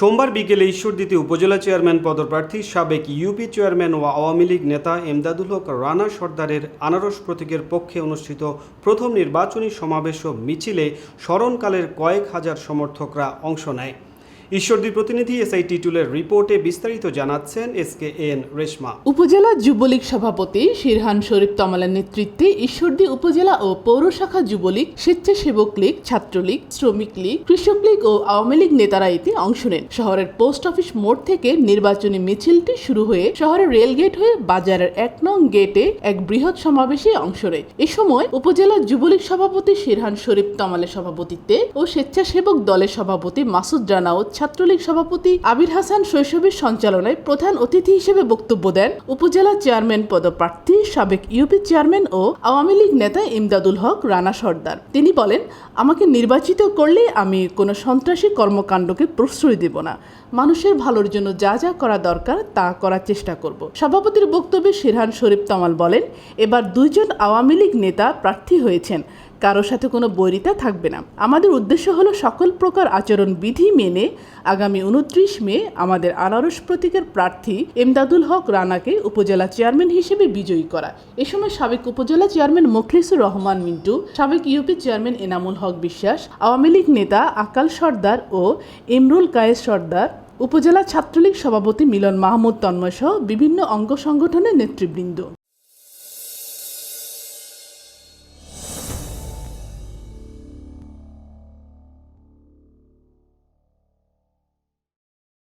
সোমবার বিকেলে ঈশ্বরদীতে উপজেলা চেয়ারম্যান পদপ্রার্থী, সাবেক ইউপি চেয়ারম্যান ও আওয়ামী লীগ নেতা এমদাদুল হক রানা সর্দারের আনারস প্রতীকের পক্ষে অনুষ্ঠিত প্রথম নির্বাচনী সমাবেশ ও মিছিলে স্মরণকালের কয়েক হাজার সমর্থকরা অংশ নেয়। ঈশ্বরদী প্রতিনিধি এসআই টিটুলের রিপোর্টে বিস্তারিত জানাচ্ছেন এস কে এন রেশমা। উপজেলা যুবলীগ সভাপতি শিরহান শরীফ তমালের নেতৃত্বে ঈশ্বরদী উপজেলা ও পৌরশাখা যুবলীগ, স্বেচ্ছাসেবক লীগ, ছাত্রলীগ, শ্রমিক লীগ, কৃষক লীগ ও আওয়ামী লীগ নেতারা এতে অংশ নেন। শহরের পোস্ট অফিস মোড় থেকে নির্বাচনী মিছিলটি শুরু হয়ে শহরের রেলগেট হয়ে বাজারের এক নং গেটে এক বৃহৎ সমাবেশে অংশ নেয়। এ সময় উপজেলা যুবলীগ সভাপতি শিরহান শরীফ তমালের সভাপতিত্বে ও স্বেচ্ছাসেবক দলের সভাপতি মাসুদ রানা ও ছাত্রলীগ সভাপতি আবির হাসান শৈশবের সঞ্চালনায় প্রধান অতিথি হিসেবে বক্তব্য দেন উপজেলা চেয়ারম্যান পদপ্রার্থী সাবেক ইউপি চেয়ারম্যান ও আওয়ামী লীগ নেতা ইমদাদুল হক রানা সর্দার। তিনি বলেন, আমাকে নির্বাচিত করলে আমি কোনো সন্ত্রাসী কর্মকাণ্ডকে প্রশ্রয় দেব না। মানুষের ভালোর জন্য যা যা করা দরকার তা করার চেষ্টা করব। সভাপতির বক্তব্যে শিরহান শরীফ তামাল বলেন, এবার দুইজন আওয়ামী লীগ নেতা প্রার্থী হয়েছেন। কারোর সাথে কোনো বৈরিতা থাকবে না। আমাদের উদ্দেশ্য হলো সকল প্রকার আচরণ বিধি মেনে আগামী উনত্রিশ মে আমাদের আনারস প্রতীকের প্রার্থী এমদাদুল হক রানাকে উপজেলা চেয়ারম্যান হিসেবে বিজয়ী করা। এ সময় সাবেক উপজেলা চেয়ারম্যান মোখলিসুর রহমান মিন্টু, সাবেক ইউপি চেয়ারম্যান এনামুল হক বিশ্বাস, আওয়ামী লীগ নেতা আকাল সর্দার ও ইমরুল কায়েস সর্দার, উপজেলা ছাত্রলীগ সভাপতি মিলন মাহমুদ তন্ময় সহ বিভিন্ন অঙ্গ সংগঠনের নেতৃবৃন্দ।